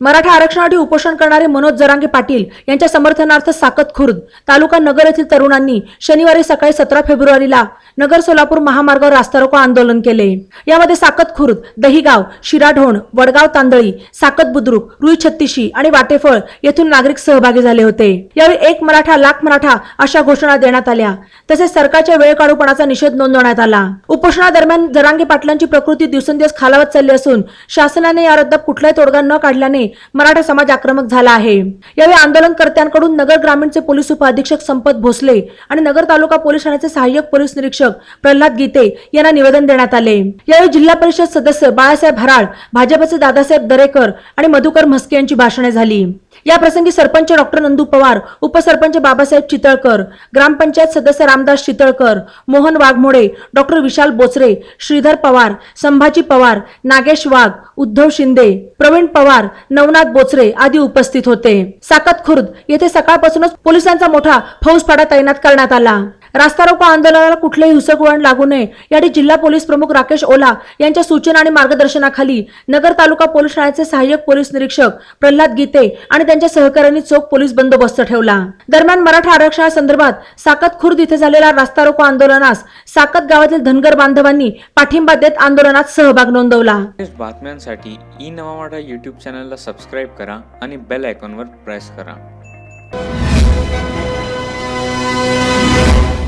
मराठा आरक्षणासाठी उपोषण करणारे मनोज जरांगे पाटील यांच्या समर्थनार्थ साकत खुर्द तालुका नगर येथील तरुणांनी शनिवारी सकाळी सतरा फेब्रुवारीला नगर सोलापूर महामार्गावर रास्ता रोको आंदोलन केले. यामध्ये साकत खुर्द दहिगाव शिराढोण वडगाव तांदळी साकत बुद्रुक रुई छत्तीशी आणि वाटेफळ येथून नागरिक सहभागी झाले होते. यावेळी एक मराठा लाख मराठा अशा घोषणा देण्यात आल्या. तसेच सरकारच्या वेळकाढूपणाचा निषेध नोंदवण्यात आला. उपोषणादरम्यान जरांगे पाटलांची प्रकृती दिवसेंदिवस खालावत चालली असून शासनाने या रद्दात कुठलाही तोडगा न काढल्याने मराठा समाज आक्रमक झाला आहे. यावेळी आंदोलनकर्त्यांकडून नगर ग्रामीणचे पोलीस उपअधीक्षक संपत भोसले आणि नगर तालुका पोलीस ठाण्याचे सहाय्यक पोलीस निरीक्षक प्रल्हाद गीते यांना निवेदन देण्यात आले. यावेळी जिल्हा परिषद सदस्य बाळासाहेब हराळ भाजपचे दादासाहेब दरेकर आणि मधुकर म्हस्के यांची भाषणे झाली. याप्रसंगी सरपंच डॉक्टर नंदू पवार उपसरपंच बाबासाहेब चितळकर ग्रामपंचायत सदस्य रामदास चितळकर मोहन वाघमोडे डॉक्टर विशाल बोचरे श्रीधर पवार संभाजी पवार नागेश वाघ उद्धव शिंदे प्रवीण पवार नवनाथ बोचरे आदी उपस्थित होते. साकत खुर्द येथे सकाळपासूनच पोलिसांचा मोठा फौजफाडा तैनात करण्यात आला. रास्ता रोको आंदोलनाला कुठलेही हिंसक वळण लागू नये. यासाठी जिल्हा पोलीस प्रमुख राकेश ओला यांच्या सूचना आणि मार्गदर्शनाखाली नगर तालुका पोलीस ठाण्याचे सहाय्यक पोलीस निरीक्षक प्रल्हाद गीते आणि त्यांच्या सहकाऱ्यांनी चोख पोलीस बंदोबस्त ठेवला. दरम्यान मराठा आरक्षणासंदर्भात साकत खुर्द इथे झालेल्या रास्ता रोको आंदोलनास साकत गावातील धनगर बांधवांनी पाठिंबा देत आंदोलनात सहभाग नोंदवला. बातम्यांसाठी ई नवा मराठा यूट्यूब चॅनलला सबस्क्राईब करा आणि बेल आयकॉनवर प्रेस करा.